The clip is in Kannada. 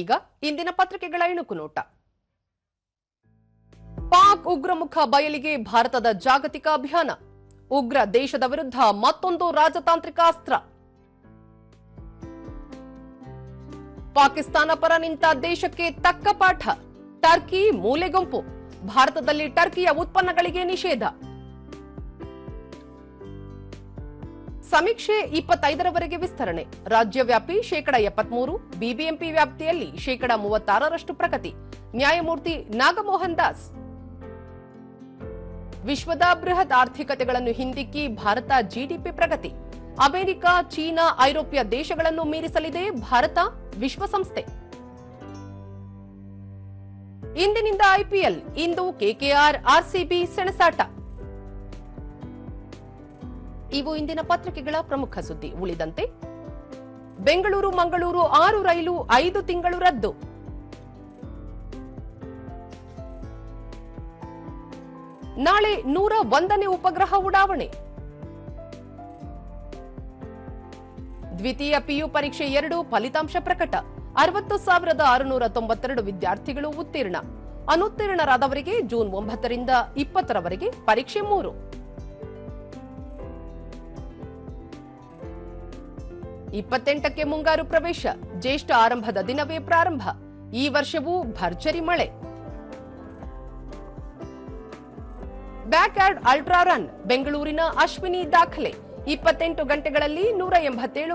ಈಗ ಇಂದಿನ ಪತ್ರಿಕೆಗಳ ಇಣುಕು ನೋಟ. ಪಾಕ್ ಉಗ್ರಮುಖ ಬಯಲಿಗೆ ಭಾರತದ ಜಾಗತಿಕ ಅಭಿಯಾನ. ಉಗ್ರ ದೇಶದ ವಿರುದ್ಧ ಮತ್ತೊಂದು ರಾಜತಾಂತ್ರಿಕ ಅಸ್ತ್ರ. ಪಾಕಿಸ್ತಾನ ಪರ ನಿಂತ ದೇಶಕ್ಕೆ ತಕ್ಕ ಪಾಠ. ಟರ್ಕಿ ಮೂಲೆಗುಂಪು. ಭಾರತದಲ್ಲಿ ಟರ್ಕಿಯ ಉತ್ಪನ್ನಗಳಿಗೆ ನಿಷೇಧ. ಸಮೀಕ್ಷೆ ಇಪ್ಪತ್ತೈದರವರೆಗೆ ವಿಸ್ತರಣೆ. ರಾಜ್ಯವ್ಯಾಪಿ ಶೇಕಡ ಎಪ್ಪತ್ಮೂರು, ಬಿಬಿಎಂಪಿ ವ್ಯಾಪ್ತಿಯಲ್ಲಿ ಶೇಕಡ ಮೂವತ್ತಾರರಷ್ಟು ಪ್ರಗತಿ. ನ್ಯಾಯಮೂರ್ತಿ ನಾಗಮೋಹನ್ ದಾಸ್. ವಿಶ್ವದ ಬೃಹತ್ ಆರ್ಥಿಕತೆಗಳನ್ನು ಹಿಂದಿಕ್ಕಿ ಭಾರತ ಜಿಡಿಪಿ ಪ್ರಗತಿ. ಅಮೆರಿಕ, ಚೀನಾ, ಐರೋಪ್ಯ ದೇಶಗಳನ್ನು ಮೀರಿಸಲಿದೆ ಭಾರತ ವಿಶ್ವಸಂಸ್ಥೆ. ಇಂದಿನಿಂದ ಐಪಿಎಲ್ ಇಂದು ಕೆಕೆಆರ್ ಆರ್ಸಿಬಿ ಸೆಣಸಾಟ. ಇವು ಇಂದಿನ ಪತ್ರಿಕೆಗಳ ಪ್ರಮುಖ ಸುದ್ದಿ. ಉಳಿದಂತೆ, ಬೆಂಗಳೂರು, ಮಂಗಳೂರು ಆರು ರೈಲು ಐದು ತಿಂಗಳು ರದ್ದು. ನಾಳೆ ನೂರ ಒಂದನೇ ಉಪಗ್ರಹ ಉಡಾವಣೆ. ದ್ವಿತೀಯ ಪಿಯು ಪರೀಕ್ಷೆ ಎರಡು ಫಲಿತಾಂಶ ಪ್ರಕಟ. ಅರವತ್ತು ಸಾವಿರದ ಆರುನೂರ ತೊಂಬತ್ತೆರಡು ವಿದ್ಯಾರ್ಥಿಗಳು ಉತ್ತೀರ್ಣ. ಅನುತ್ತೀರ್ಣರಾದವರಿಗೆ ಜೂನ್ ಒಂಬತ್ತರಿಂದ ಇಪ್ಪತ್ತರವರೆಗೆ ಪರೀಕ್ಷೆ ಮೂರು. ಇಪ್ಪತ್ತೆಂಟಕ್ಕೆ ಮುಂಗಾರು ಪ್ರವೇಶ. ಜ್ಯೇಷ್ಠ ಆರಂಭದ ದಿನವೇ ಪ್ರಾರಂಭ. ಈ ವರ್ಷವೂ ಭರ್ಜರಿ ಮಳೆ. ಬ್ಯಾಕ್ ಯಾರ್ಡ್ ಅಲ್ಟ್ರಾ ರನ್ ಬೆಂಗಳೂರಿನ ಅಶ್ವಿನಿ ದಾಖಲೆ. ಇಪ್ಪತ್ತೆಂಟು ಗಂಟೆಗಳಲ್ಲಿ ನೂರ ಎಂಬತ್ತೇಳು